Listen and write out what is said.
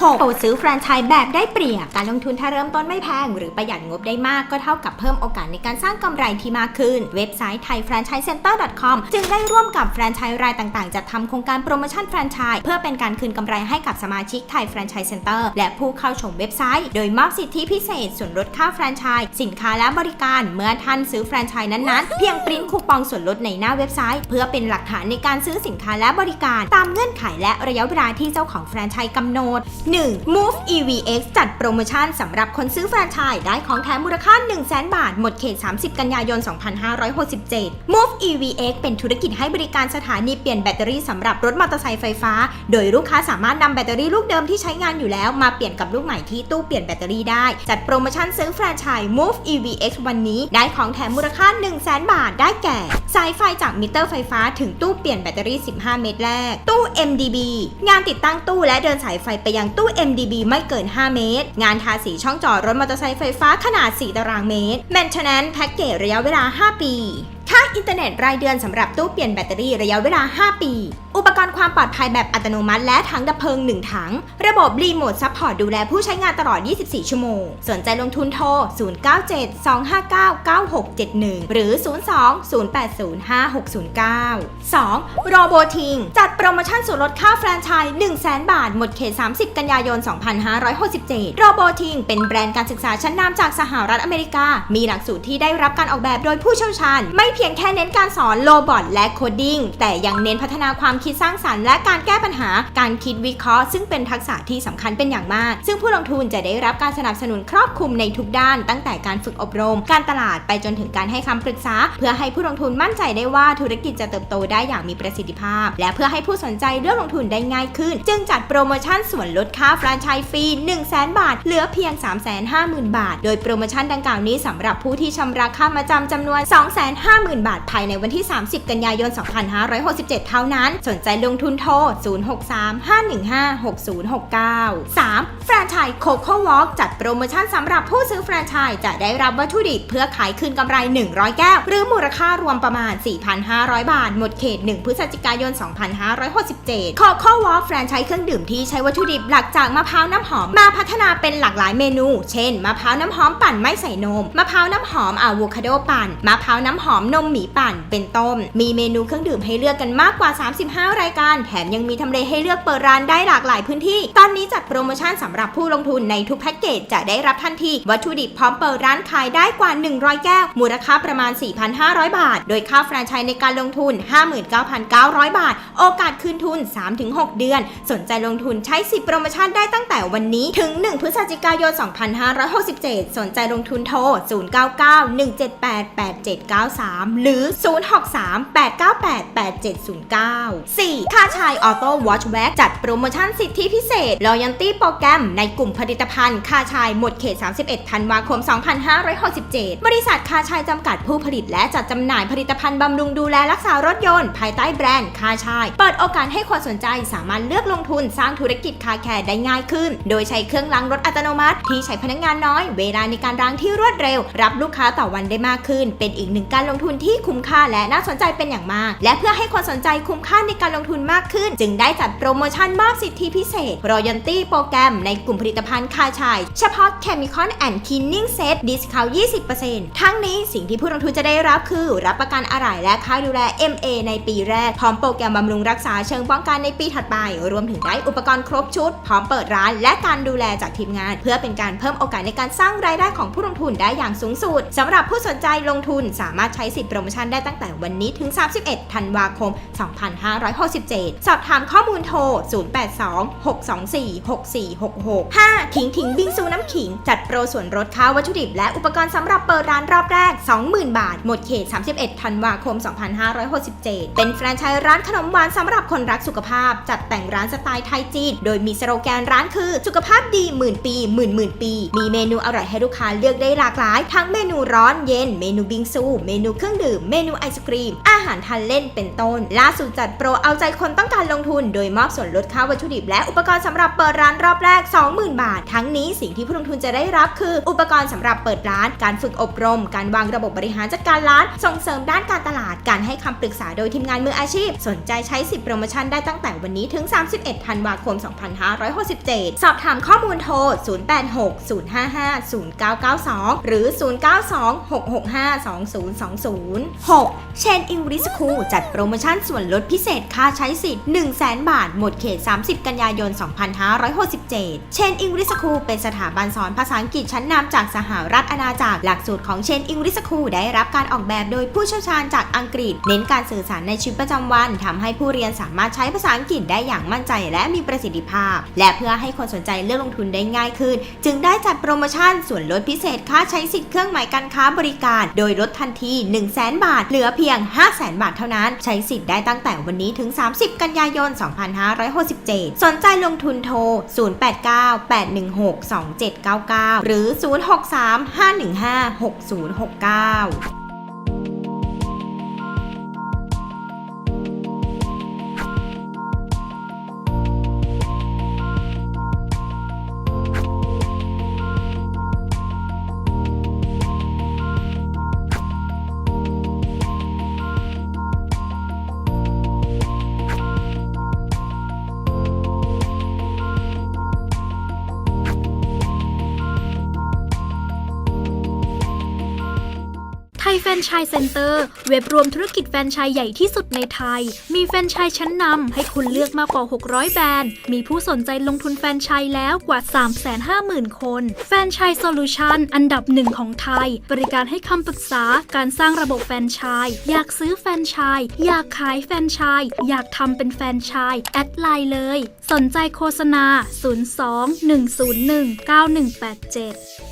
6โปรดซื้อแฟรนไชส์แบบได้เปรียบ การลงทุนถ้าเริ่มต้นไม่แพง หรือประหยัดงบได้มากก็เท่ากับเพิ่มโอกาสในการสร้างกำไรที่มากขึ้น เว็บไซต์ thaifranchisecenter.com จึงได้ร่วมกับแฟรนไชส์รายต่างๆ จัดทำโครงการโปรโมชั่นแฟรนไชส์เพื่อเป็นการคืนกำไรให้กับสมาชิกไทยแฟรนไชส์เซ็นเตอร์และผู้เข้าชมเว็บไซต์ โดยมอบสิทธิพิเศษ ส่วนลดค่าแฟรนไชส์สินค้าและบริการ เมื่อท่านซื้อแฟรนไชส์นั้นๆ เพียงปริ้นคูปองส่วนลดในหน้าเว็บไซต์ เพื่อเป็นหลักฐานในการซื้อสินค้าและบริการ ตามเงื่อนไขและระยะเวลาที่เจ้าของแฟรนไชส์กำหนด 1. Move EVX จัดโปรโมชั่นสำหรับคนซื้อแฟรนไชส์ได้ของแถมมูลค่า 1 0 0 0 0แบาท หมดเขต 30 กันยายน 2567 Move EVX เป็นธุรกิจให้บริการสถานีเปลี่ยนแบตเตอรี่สำหรับรถมอเตอร์ไซค์ไฟฟ้า โดยลูกค้าสามารถนำแบตเตอรี่ลูกเดิมที่ใช้งานอยู่แล้ว มาเปลี่ยนกับลูกใหม่ที่ตู้เปลี่ยนแบตเตอรี่ได้ จัดโปรโมชั่นซื้อแฟรนไชส์ Move EVX วันนี้ได้ของแถมมูลค่า 1 0 0 0 0แบาท ได้แก่ สายไฟจากมิเตอร์ไฟฟ้าถึงตู้เปลี่ยนแบตเตอรี่ 15 เมตรแรก ตู้ MDB งานติดตั้งตู้และเดินสายไฟไปยังตู้ MDB ไม่เกิน 5 เมตร งานทาสีช่องจอดรถมอเตอร์ไซค์ไฟฟ้าขนาด 4 ตารางเมตร แมนเทนแนนแพ็กเกจระยะเวลา 5 ปี ค่าอินเทอร์เน็ตรายเดือนสำหรับตู้เปลี่ยนแบตเตอรี่ระยะเวลา 5 ปี อุปกรณ์ความปลอดภัยแบบอัตโนมัติและถังดับเพลิง 1 ถัง ระบบรีโมทซัพพอร์ตดูแลผู้ใช้งานตลอด 24 ชั่วโมง สนใจลงทุนโทร 0972599671 หรือ 02-080-5609 2. โรโบทิงจัดโปรโมชั่นส่วนลดค่าแฟรนไชส์100,000 บาท หมดเขต 30 กันยายน 2567 โรโบทิงเป็นแบรนด์การศึกษาชั้นนำจากสหรัฐอเมริกา มีหลักสูตรที่ได้รับการออกแบบโดยผู้เชี่ยวชาญ ไม่เพียงแค่เน้นการสอนโลบอทและโคดดิ้งแต่ยังเน้นพัฒนาความคิดสร้างสรรค์และการแก้ปัญหา การคิดวิเคราะห์ ซึ่งเป็นทักษะที่สำคัญเป็นอย่างมาก ซึ่งผู้ลงทุนจะได้รับการสนับสนุนครอบคลุมในทุกด้าน ตั้งแต่การฝึกอบรม การตลาดไปจนถึงการให้คำปรึกษา เพื่อให้ผู้ลงทุนมั่นใจได้ว่าธุรกิจจะเติบโตได้อย่างมีประสิทธิภาพ และเพื่อให้ผู้สนใจเลือกลงทุนได้ง่ายขึ้น จึงจัดโปรโมชั่นส่วนลดค่าแฟรนไชส์ฟรี1 0 0 0 0 0 บาท เหลือเพียง 350,000 บาท โดยโปรโมชั่นดังกล่าวนี้สำหรับผู้ที่ชำระค่ามาจำจำนวน 250,000 บาท ภายในวันที่ 30 กันยายน 2567 เท่านั้นสนใจลงทุนโทร 0635156069 3. แฟรนไชส์โคโค่วอล์กจัดโปรโมชั่นสำหรับผู้ซื้อแฟรนไชส์จะได้รับวัตถุดิบเพื่อขายคืนกำไร 100 แก้ว หรือมูลค่ารวมประมาณ 4,500 บาท หมดเขต 1 พฤศจิกายน 2567โคโค่วอล์กแฟรนไชส์เครื่องดื่มที่ใช้วัตถุดิบหลักจากมะพร้าวน้ำหอม มาพัฒนาเป็นหลากหลายเมนู เช่น มะพร้าวน้ำหอมปั่นไม่ใส่นม มะพร้าวน้ำหอมอะโวคาโดปั่น มะพร้าวน้ำหอมนมหมีปั่น เป็นต้นมีเมนูเครื่องดื่มให้เลือกกันมากกว่า 35รายการ แถมยังมีทำเลให้เลือกเปิดร้านได้หลากหลายพื้นที่ ตอนนี้จัดโปรโมชั่นสำหรับผู้ลงทุนในทุกแพ็กเกจจะได้รับทันทีวัตถุดิบพร้อมเปิดร้านขายได้กว่า 100 แก้ว มูลค่าประมาณ 4,500 บาท โดยค่าแฟรนไชส์ในการลงทุน 59,900 บาท โอกาสคืนทุน 3-6 เดือน สนใจลงทุนใช้สิทธิโปรโมชั่นได้ตั้งแต่วันนี้ถึง 1 พฤศจิกายน 2567 สนใจลงทุนโทร 0991788793 หรือ 063-898-8709 4. ค่าชายออโต้วอชแว็กจัดโปรโมชั่นสิทธิพิเศษ Loyalty โปรแกรมในกลุ่มผลิตภัณฑ์ค่าชายหมดเขต 31 ธันวาคม 2567 บริษัทค่าชายจำกัดผู้ผลิตและจัดจำหน่ายผลิตภัณฑ์บำรุงดูแลรักษารถยนต์ภายใต้แบรนด์ค่าชาย เปิดโอกาสให้คนสนใจสามารถเลือกลงทุนสร้างธุรกิจคาแคร์ได้ง่ายขึ้น โดยใช้เครื่องล้างรถอัตโนมัติ ที่ใช้พนักงานน้อย เวลาในการล้างที่รวดเร็ว รับลูกค้าต่อวันได้มากขึ้น เป็นอีกหนึ่งการลงทุนที่คุ้มค่าและน่าสนใจเป็นอย่างมาก และเพื่อให้คนสนใจคุ้มค่าในการลงทุนมากขึ้น จึงได้จัดโปรโมชั่นมอบสิทธิพิเศษ Royalty โปรแกรมในกลุ่มผลิตภัณฑ์คาชาย เฉพาะ Chemical and Cleaning Set Discount 20%ทั้งนี้สิ่งที่ผู้ลงทุนจะได้รับคือ รับประกันอะไหล่และค่าดูแล MA ในปีแรก พร้อมโปรแกรมบำรุงรักษาเชิงป้องกันในปีถัดไป รวมถึงได้อุปกรณ์ครบชุด พร้อมเปิดร้าน และการดูแลจากทีมงาน เพื่อเป็นการเพิ่มโอกาสในการสร้างรายได้ของผู้ลงทุนได้อย่างสูงสุดสำหรับผู้สนใจลงทุนสามารถใช้สิทธิโปรโมชั่นได้ตั้งแต่วันนี้ถึง 31 ธันวาคม2567 สอบถามข้อมูลโทร 0826246466 5. ขิงถิงบิงซูน้ำขิง จัดโปรส่วนลดค่าวัตถุดิบ และอุปกรณ์สำหรับเปิดร้านรอบแรก 20,000 บาท หมดเขต 31 ธันวาคม 2567 เป็นแฟรนไชส์ร้านขนมหวานสำหรับคนรักสุขภาพ จัดแต่งร้านสไตล์ไทยจีน โดยมีสโลแกนร้านคือสุขภาพดีหมื่นปีหมื่นหมื่นปี มีเมนูอร่อยให้ลูกค้าเลือกได้หลากหลาย ทั้งเมนูร้อนเย็น เมนูบิงซู เมนูเครื่องดื่ม เมนูไอศครีม อาหารทานเล่นเป็นต้น ล่าสุดจัดโปรเอาใจคนต้องการลงทุน โดยมอบส่วนลดค่าวัตถุดิบและอุปกรณ์สำหรับเปิดร้านรอบแรก 20,000 บาท ทั้งนี้สิ่งที่ผู้ลงทุนจะได้รับคือ อุปกรณ์สำหรับเปิดร้าน การฝึกอบรม การวางระบบบริหารจัดการร้าน ส่งเสริมด้านการตลาด การให้คำปรึกษาโดยทีมงานมืออาชีพ สนใจใช้สิทธิโปรโมชั่นได้ตั้งแต่วันนี้ถึง 31 ธันวาคม 2567 สอบถามข้อมูลโทร 0860550992 หรือ 0926652020 6. เชนอิงริสคูจัดโปรโมชั่นส่วนลดพิเศษค่าใช้สิทธิ์ 100,000 บาท หมดเขต 30 กันยายน 2567 เชนอิงริสคูเป็นสถาบันสอนภาษาอังกฤษชั้นนำจากสหรัฐอาณาจักร หลักสูตรของเชนอิงริสคูได้รับการออกแบบโดยผู้เชี่ยวชาญจากอังกฤษ เน้นการสื่อสารในชีวิตประจำวันทำให้ผู้เรียนสามารถใช้ภาษาอังกฤษได้อย่างมั่นใจและมีประสิทธิภาพ และเพื่อให้คนสนใจเลือกลงทุนได้ง่ายขึ้น จึงได้จัดโปรโมชั่นส่วนลดพิเศษค่าใช้สิทธิ์เครื่องหมายการค้าบริการ โดยลดทันที 1 0 0 0 0แบาท เหลือเพียง 5 0 0 0 0 0 บาทเท่านั้น ใช้สิทธิ์ได้ตั้งแต่วันนี้ถึง 30 กันยายน 2567 สนใจลงทุนโทร 0898162799 หรือ 063-515-6069 นไชส์เซ็นเตอร์ เว็บรวมธุรกิจแฟรนไชส์ใหญ่ที่สุดในไทย มีแฟรนไชส์ชั้นนำให้คุณเลือกมากกว่า 600 แบรนด์ มีผู้สนใจลงทุนแฟรนไชส์แล้วกว่า 350,000 คน แฟรนไชส์โซลูชันอันดับหนึ่งของไทย บริการให้คำปรึกษาการสร้างระบบแฟรนไชส์อยากซื้อแฟรนไชส์อยากขายแฟรนไชส์อยากทำเป็นแฟรนไชส์แอดไลน์เลย สนใจโฆษณา 02 101 9187